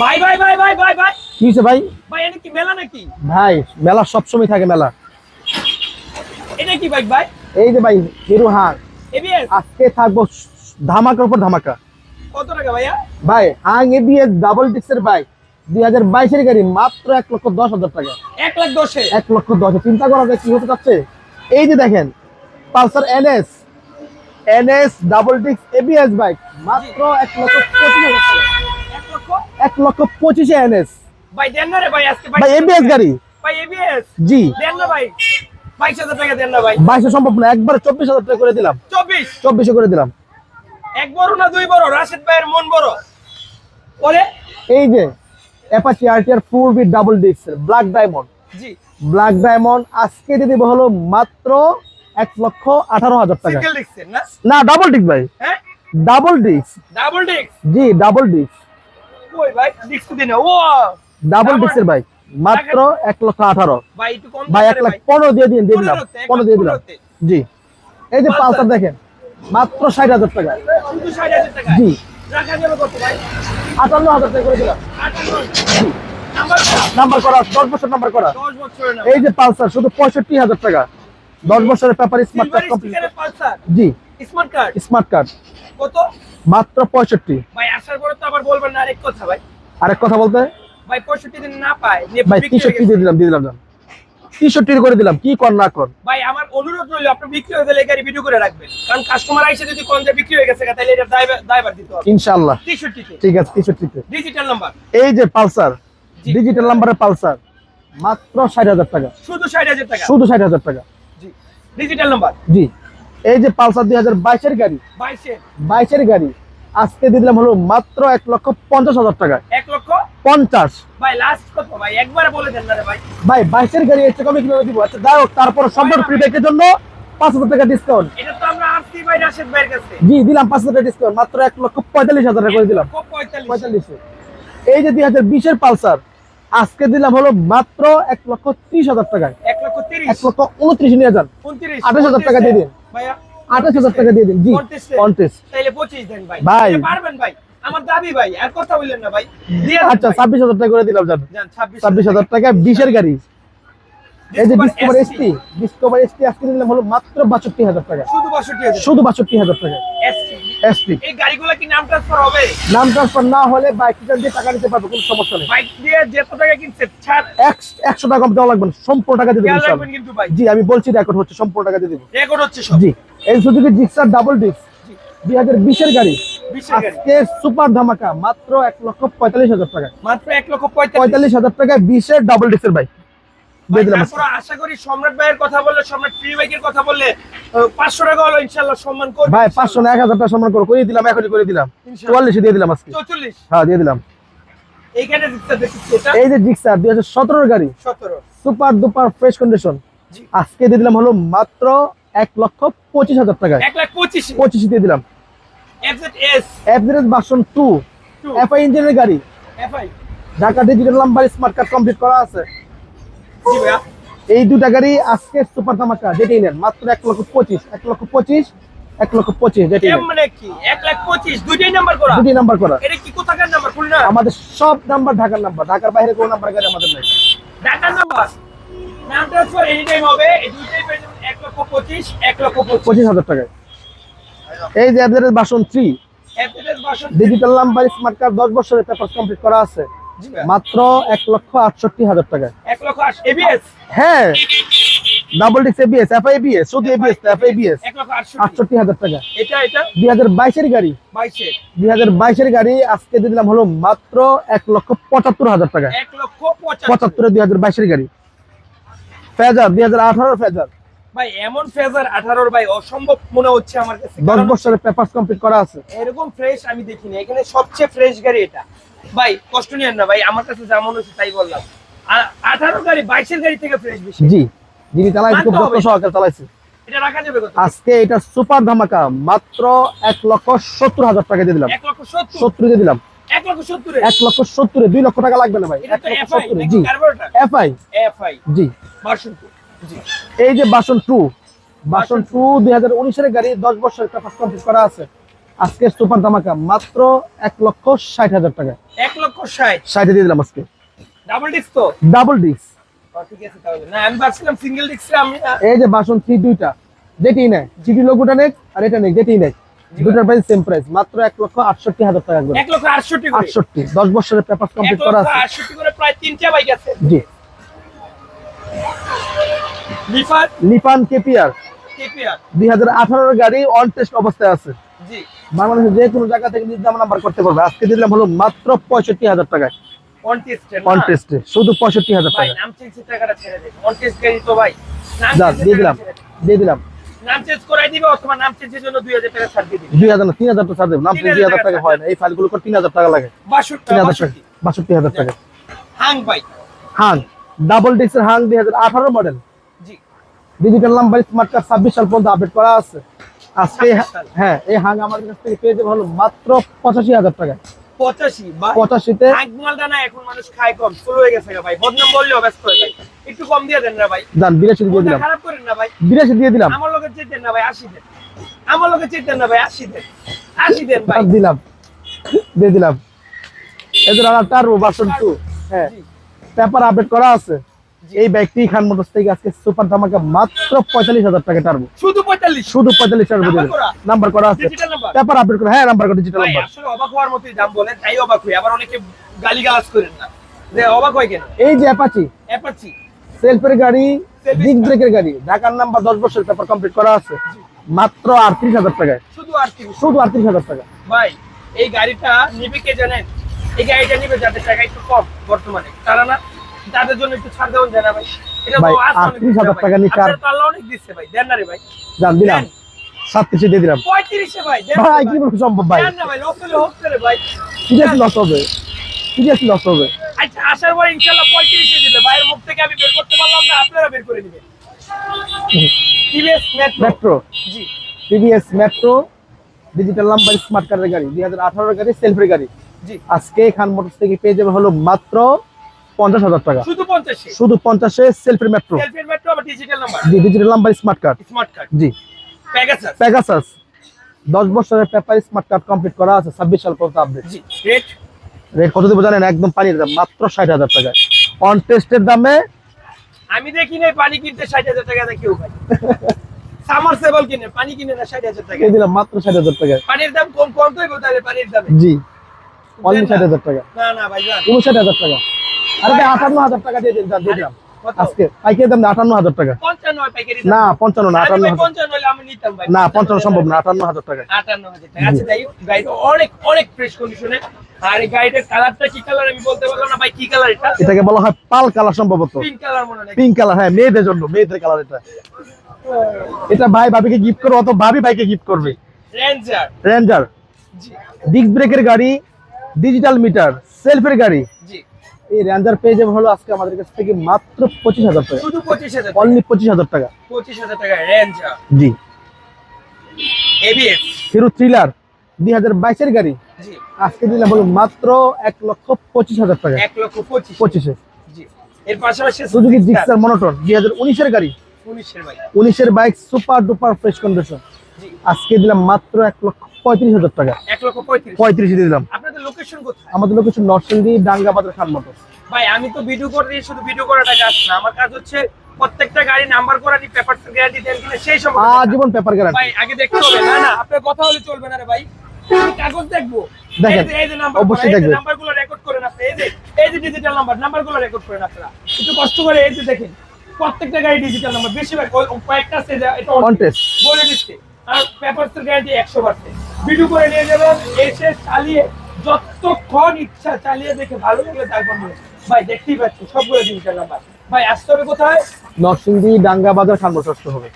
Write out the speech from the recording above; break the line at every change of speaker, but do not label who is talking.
ভাই ভাই ভাই ভাই ভাই ভাই
কি হয়েছে ভাই?
ভাই এটা কি মেলা নাকি?
ভাই মেলা সবসময় থাকে মেলা।
এটা কি বাইক ভাই?
এই যে ভাই হিরো হাং
এবিএস
আজকে থাকব ধামাকার উপর ধামাকা।
কত টাকা ভাইয়া?
ভাই হাং এবিএস ডাবল ডিক্সের বাইক দুই হাজার বাইশের গাড়ি মাত্র এক লক্ষ দশ হাজার টাকা।
এক লাখ দশে?
এক লক্ষ দশ চিন্তা করা যায় কি হতে যাচ্ছে? এই যে দেখেন পালসার এনএস এনএস ডাবল ডিক্স এবিএস বাইক মাত্র এক লক্ষ পঁচিশ হাজার টাকা।
এক লক্ষ
পঁচিশে এনএস।
ভাই দেন না রে ভাই আজকে
ভাই এবিএস গাড়ি?
ভাই এবিএস
জি।
দেন না ভাই বাইশ হাজার টাকা দেন না ভাই।
বাইশে সম্ভব না একবার চব্বিশ হাজার টাকা করে দিলাম।
চব্বিশ?
চব্বিশে করে দিলাম।
এক বড় না দুই বড়? রাশেদ ভাইয়ের মন বড়। ওরে
এই যে Apache RTR four V double ডিক্স ব্ল্যাক ডায়মন্ড
জি।
ব্ল্যাক ডায়মন্ড আজকে দিয়ে দিব হলো মাত্র এক লক্ষ আঠারো হাজার টাকা।
না?
ডাবল ডিক্স ভাই।
হ্যাঁ?
ডাবল ডিক্স
ডাবল ডিক্স
জি ডাবল ডিক্স
কই ভাই? দিন। ও
ডাবল ডিক্সের বাইক মাত্র এক লক্ষ আঠারো।
ভাই একটু কম
ভাই
দেন
এক লাখ পনেরো দিয়ে দিন দিয়ে দিলাম। পনেরো দিয়ে দিলাম। জি। এই যে পালসার দেখেন মাত্র ষাট হাজার টাকা। জি।
ভাই?
আটান্ন হাজার টাকা করে দিলাম।
নাম্বার
করা দশ বছর নাম্বার করা। এই যে পালসার শুধু পঁয়ষট্টি হাজার টাকা। দশ বছরের পেপার স্মার্ট জি।
Smart card?
Smart card.
কত?
মাত্র পঁয়ষট্টি।
ভাই আসার পরে তো আবার বলবেন না আরেক কথা ভাই।
আরেক কথা বলতে?
ভাই পঁয়ষট্টি দিন না পায়
ভাই
বিক্রি হয়ে
তেষট্টি
গেছে।
দিয়ে দিলাম দিয়ে দিলাম যান তেষট্টি করে দিলাম কি কর না কর।
ভাই আমার অনুরোধ রইল আপনি বিক্রি হয়ে গেলে গাড়ি ভিডিও করে রাখবেন। কারণ কাস্টমার আইসে যদি কোন যে বিক্রি হয়ে গেছে তাহলে এটা ড্রাইভার দিতে হবে।
ইনশাল্লাহ
তেষট্টিতে।
ঠিক আছে তেষট্টিতে।
ডিজিটাল নাম্বার
এই যে পালসার ডিজিটাল নাম্বারের পালসার মাত্র ষাট হাজার টাকা।
শুধু ষাট হাজার টাকা?
শুধু ষাট হাজার টাকা।
জি। ডিজিটাল নাম্বার
জি। এই যে পালসার দুই হাজার বাইশের গাড়ি। বাইশের। গাড়ি। আজকে দিলাম হলো মাত্র এক লক্ষ পঞ্চাশ হাজার টাকা।
এক লক্ষ?
পঞ্চাশ।
ভাই লাস্ট কত? ভাই একবারে বলে দেন ভাই।
ভাই বাইশের গাড়ি এসে কমে কীভাবে দিব? আচ্ছা যাই হোক তারপর সম্পূর্ণ ফ্রি ব্যাকের জন্য পাঁচ হাজার টাকা ডিসকাউন্ট জি দিলাম পাঁচ হাজার ডিসকাউন্ট মাত্র এক লক্ষ পঁয়তাল্লিশ হাজার টাকা করে দিলাম।
পঁয়তাল্লিশ।
এই যে দুই হাজার বিশের পালসার আজকে দিলাম হলো মাত্র এক লক্ষ ত্রিশ হাজার টাকায়।
এক লক্ষ
এক লক্ষ উনত্রিশ নিয়ে যান।
উনত্রিশ।
আঠাশ হাজার টাকা দিয়ে দিন। আঠাশ হাজার টাকা দিয়ে দিন জি? কন্টেস্ট
তাহলে পঁচিশ দেন ভাই।
ভাই।
পারবেন ভাই। আমার দাবি ভাই আর কথা বললেন না ভাই।
আচ্ছা ছাব্বিশ হাজার টাকা করে দিলাম জান।
ছাব্বিশ
হাজার টাকা বিশের গাড়ি। এই যে ডিসকভার এসটি ডিসকভার এসটি আজকে দিলাম হলো মাত্র বাষট্টি হাজার টাকা।
শুধু বাষট্টি
শুধু বাষট্টি হাজার টাকা। এসটি
এই গাড়িগুলো কি নাম ট্রান্সফার হবে?
নাম ট্রান্সফার না হলে বাইক দিয়ে টাকা দিতে পারবে কোনো সমস্যা নেই।
বাইক দিয়ে যত টাকা কিনছে? ছাড়।
এক- একশো টাকা কম দেওয়া লাগবে না সম্পূর্ণ টাকা দিয়ে দেবো
কিন্তু ভাই।
জি আমি বলছি রেকর্ড হচ্ছে সম্পূর্ণ টাকা দিয়ে দেবো।
রেকর্ড হচ্ছে সব।
জি এই সুজুকি জিক্সার ডাবল ডিস্ক। দুই হাজার বিশের গাড়ি। আজকে সুপার ধামাকা মাত্র এক লক্ষ পঁয়তাল্লিশ হাজার টাকা।
মাত্র এক লক্ষ পঁয়তাল্লিশ।
পঁয়তাল্লিশ হাজার টাকায় বিশের ডাবল ডিস্কের বাইক দিয়ে দিলাম আজকে।
আশা করি সম্রাট ভাইয়ের কথা বললে সম্রাট ফ্রি বাইকের কথা বললে পাঁচশো টাকা হলো ইনশাল্লাহ সম্মান করবে
ভাই না টাকা সম্মান করে। করে দিলাম এখনই করে দিলাম।
ইনশাল্লাহ।
চুয়াল্লিশে দিয়ে দিলাম আজকে। হ্যাঁ দিয়ে দিলাম।
এইখানে দিচ্ছে দেখছি এটা?
এই যে জিক্সার দুই হাজার গাড়ি।
সতেরো।
সুপার দুপার ফ্রেশ কন্ডিশন আজকে দিয়ে দিলাম হলো মাত্র এক লক্ষ পঁচিশ হাজার
টাকা পঁচিশ।
দিয়ে দিলাম। ভার্সন এফআই ইঞ্জিনের গাড়ি।
FI
Dhaka digital number smart card complete করা আছে। এই দুটা গাড়ি আজকে সুপার ধামাকা যেটাই নেন মাত্র এক লক্ষ পঁচিশ এক লক্ষ পঁচিশ এক লক্ষ পঁচিশ যেটাই
মানে কি? এক লাখ পঁচিশ দুইটাই নাম্বার করা?
দুটি নাম্বার করা।
এটা কি কোথাকার নাম্বার খুলনা?
আমাদের সব নাম্বার ঢাকার নাম্বার ঢাকার বাইরে কোনো নাম্বার গাড়ি আমাদের নেই।
ঢাকার নাম্বার নাম ট্রান্সফার এনি টাইম হবে এই দুইটাই পেয়ে যাবেন এক লক্ষ পঁচিশ এক লক্ষ পঁচিশ।
পঁচিশ হাজার টাকায়। এই যে version three digital number smart card দশ বছরের পেপার কমপ্লিট করা আছে। মাত্র এক লক্ষ আটষট্টি হাজার টাকায়।
এক লক্ষ এবিএস
হ্যাঁ। ডাবল ডিক্স এবিএস এফআই এবিএস শুধু এবিএস এফআই এবিএস
এক আটষট্টি।
হাজার টাকা।
এটা এটা?
দুই হাজার বাইশের গাড়ি। দুই হাজার বাইশের গাড়ি আজকে দিলাম হলো মাত্র এক লক্ষ পঁচাত্তর হাজার টাকা।
এক লক্ষ পঁচাত্তর।
দুই হাজার বাইশের গাড়ি। ফেজার দুই হাজার আঠারো ফেজার।
ভাই এমন ফেজার আঠারোর ভাই অসম্ভব মনে হচ্ছে আমার কাছে।
দশ
কারণ
বছরের পেপার কমপ্লিট করা আছে।
এরকম ফ্রেশ আমি দেখিনি। এখানে সবচেয়ে ফ্রেশ গাড়ি এটা। ভাই কষ্ট নিয়েন না ভাই আমার কাছে যা মনে হচ্ছে তাই বললাম। আর আঠারো গাড়ি বাইশের গাড়ি থেকে ফ্রেশ বেশি।
জি যিনি চালাইছে খুব যত্ন সহকারে চালাইছে।
এটা রাখা যাবে
আজকে এটা সুপার ধামাকা মাত্র এক লক্ষ সত্তর হাজার টাকা দিয়ে দিলাম।
এক লক্ষ সত্তর?
দিয়ে দিলাম।
এক লক্ষ সত্তরে?
এক লক্ষ সত্তরে দুই লক্ষ টাকা লাগবে না ভাই। এক লক্ষ সত্তরে জি। এফআই
এফআই
জি।
টু জি।
এই যে বাসন টু বাসন টু দুই হাজার উনিশের গাড়ি দশ বছরের পেপার কমপ্লিট করা আছে। আজকে সুপার ধামাকা মাত্র এক লক্ষ ষাট হাজার টাকা।
এক লক্ষ ষাট?
ষাটে দিয়ে দিলাম আজকে।
ডাবল ডিস্ক তো?
ডাবল ডিস্ক এই যে বাসন থ্রি দুইটা? যেটি নেয় জিটি লোগোটা নেক আর এটা নেক যেটি নেক। দুটার প্রাইস সেম প্রাইস মাত্র এক লক্ষ আটষট্টি হাজার টাকা
এক লক্ষ আটষট্টি
আটষট্টি দশ বছরের পেপার কমপ্লিট করা আছে।
আটষট্টি করে প্রায় তিনটা বাইক আছে।
জি।
লিফার
লিপান কেপিআর
কেপিআর
দুই হাজার আঠারোর গাড়ি অন টেস্ট অবস্থায় আছে।
জি।
বাংলাদেশের যে কোনো জায়গা থেকে নিজ নাম্বার করতে পারবে। আজকে দিলাম হলো মাত্র পঁয়ষট্টি হাজার টাকায়। শুধু পঁয়ষট্টি হাজার টাকা দিয়ে দিলাম। দিয়ে দিলাম।
হাং
হাং ডাবল ডিস্কের হাং দুই হাজার আঠারো model digital number smart card ছাব্বিশ সাল পর্যন্ত আপডেট করা আছে। আজকে হ্যাঁ এই হাং আমাদের কাছ থেকে পেয়ে যাবে হলো মাত্র পঁচাশি হাজার টাকা।
পঁচাশি
পঁচাশিতে
মালটা না এখন মানুষ খায় কম হয়ে গেছে ভাই। বদনাম বললেও ব্যস্ত হয়ে ভাই। একটু কম দিয়ে দেন না ভাই।
দান বিরাশি দিয়ে দিলাম।
খারাপ করেন না ভাই।
বিরাশি দিয়ে দিলাম।
আমার চেতেন না ভাই আশি দেন। আমার চেতেন না ভাই আশি দেন। আশি দেন ভাই।
দিলাম। দিয়ে দিলাম। এদের আর টার্বো ভার্সন টু হ্যাঁ। পেপার আপডেট করা আছে? এই ব্যক্তি খান মোটরস থেকে আজকে সুপার ধামাকা মাত্র পঁয়তাল্লিশ হাজার টাকা টার্বো।
শুধু পঁয়তাল্লিশ?
শুধু পঁয়তাল্লিশ হাজার
নাম্বার করা?
নাম্বার করা আছে। পেপার আপডেট করা। হ্যাঁ নাম্বার করা ডিজিটাল নাম্বার
অবাক হওয়ার মতোই দাম বলেন তাই অবাক হই। আবার অনেকে গালি গালাজ করেন না। যে অবাক হয় কেন?
এই যে অ্যাপাচি
অ্যাপাচি
সেলফের গাড়ি ডিগ ব্রেকের গাড়ি। ঢাকার নাম্বার দশ বছর পেপার কমপ্লিট করা আছে। মাত্র আটত্রিশ হাজার টাকায়।
শুধু কি
শুধু আটত্রিশ হাজার টাকা।
ভাই এই গাড়িটা নিবে কে জানেন? এই গাড়িটা নিবে যাদের টাকা একটু কম বর্তমানে। তারা না তাদের জন্য একটু ছাড় দেওয়া যায় না ভাই। এটা তো
ভাই,
আজ অনেক
38,000
দিচ্ছে ভাই।
টাকা
আল্লাহ অনেক দিচ্ছে ভাই। দেন না রে ভাই।
জান দিলাম। সাতত্রিশে দিয়ে দিলাম।
পঁয়ত্রিশে ভাই
ভাই
ভাই।
কি বলব সম্ভব ভাই?
না ভাই লস হলে হোক রে ভাই।
সিরিয়াসলি লস হবে। সিরিয়াসলি লস হবে।
আচ্ছা আসার পরে ইনশাল্লাহ পঁয়ত্রিশে দিবে। ভাইয়ের মুখ থেকে আমি বের করতে পারলাম না আপনারা বের করে দিবেন টিভিএস মেট্রো
মেট্রো
জি।
TVS Metro digital number smart কার্ডের গাড়ি। দুই হাজার আঠারোর গাড়ি সেলফের গাড়ি।
জি।
আজকে খান মোটরস থেকে পেয়ে যাবে হলো মাত্র পঞ্চাশ হাজার টাকা।
শুধু পঞ্চাশে?
সেলফের মেট্রো
ডিজিটাল নাম্বার
জি digital number smart card
smart card
জি।
প্যাগাসাস
দশ বছরের পেপার স্মার্ট কার্ড কমপ্লিট করা আছে ছাব্বিশ সাল পর্যন্ত আপডেট
রেট
রেট কত দেবো জানেন? একদম পানির দাম মাত্র ষাট হাজার টাকা। অন টেস্টের দামে
আমি দেখি নাই পানি কিনতে ষাট হাজার টাকা কেউ ভাই সামার সেবল কিনে পানি কিনে না ষাট হাজার টাকা।
দিলাম মাত্র ষাট হাজার টাকা।
পানির দাম কম কম তো পানির দামে।
জি। অনলি ষাট হাজার টাকা। উনষাট হাজার টাকা। আরে ভাই আটান্ন হাজার টাকা দিয়ে দিলাম। আজকে পাইকারি দাম আটান্ন হাজার টাকা।
পঞ্চান্ন পাইকারি দাম।
না পঞ্চান্ন না আটান্ন
ভাই
হাজার।
পঞ্চান্ন হলে আমি নিতাম ভাই।
না পঞ্চান্ন সম্ভব না আটান্ন হাজার টাকা
আটান্ন হাজার টাকা। আচ্ছা যাই অনেক অনেক ফ্রেশ কন্ডিশনে আর এই গাড়িটার কালারটা কি কালার আমি বলতে পারলাম না ভাই কি কালার এটা?
এটাকে বলা হয় পাল কালার সম্ভবত।
পিঙ্ক কালার মনে হয়
পিঙ্ক কালার হ্যাঁ মেয়েদের জন্য মেয়েদের কালার এটা। এটা ভাই ভাবিকে গিফট করবে অত ভাবি ভাইকে গিফট করবে।
রেঞ্জার
রেঞ্জার ডিস্ক ব্রেকের গাড়ি ডিজিটাল মিটার সেলফের গাড়ি। এই রেঞ্জার পেয়ে যাবে হলো আজকে আমাদের কাছ থেকে মাত্র পঁচিশ হাজার টাকা।
শুধু পঁচিশ হাজার
অনলি পঁচিশ হাজার টাকা।
পঁচিশ হাজার টাকা রেঞ্জার
জি।
এবিএস
হিরো থ্রিলার দুই হাজার বাইশের গাড়ি। আজকে দিলাম হলো মাত্র এক লক্ষ পঁচিশ হাজার টাকা।
এক লক্ষ পঁচিশ।
পঁচিশে।
এর পাশাপাশি
সুজুকি জিক্সার মনোটন দুই হাজার উনিশের গাড়ি।
উনিশের
bike. Super duper fresh condition আজকে দিলাম মাত্র এক লক্ষ পঁয়ত্রিশ হাজার টাকা।
এক লক্ষ পঁয়ত্রিশ।
পঁয়ত্রিশ দিলাম।
লোকেশন কোথায়?
আমাদের লোকেশন নরসিংদী ডাঙ্গাবাজার খান মোটর
ভাই আমি তো ভিডিও করে দিয়ে শুধু ভিডিও করাটা কাজ না। আমার কাজ হচ্ছে প্রত্যেকটা গাড়ি নাম্বার করা নি পেপার গ্যারান্টি দেন কিনা সেই সময়
আজীবন পেপার গ্যারান্টি
ভাই আগে দেখতে হবে। না না আপনার কথা হলে চলবে না রে ভাই। কাগজ দেখব।
দেখেন,
এই যে- নাম্বার
অবশ্যই দেখবেন।
নাম্বারগুলো রেকর্ড করেন আপনি। এই যে এই যে ডিজিটাল নাম্বার নাম্বারগুলো রেকর্ড করেন আপনারা। একটু কষ্ট করে এই যে দেখেন প্রত্যেকটা গাড়ি ডিজিটাল নাম্বার বেশিরভাগ কয়েকটা আছে এটা
Contest।
বলে দিচ্ছে। আর পেপারস এর গ্যারান্টি একশো পার্সেন্ট ভিডিও করে নিয়ে যাবেন এসে চালিয়ে যতক্ষণ ইচ্ছা চালিয়ে দেখে ভালো লাগলে তারপর ভাই, দেখতেই পাচ্ছি, সবগুলো জিনিস নাম্বার। ভাই আসতে হবে কোথায়?
নরসিংদী ডাঙ্গাবাজার খান মোটর হবে।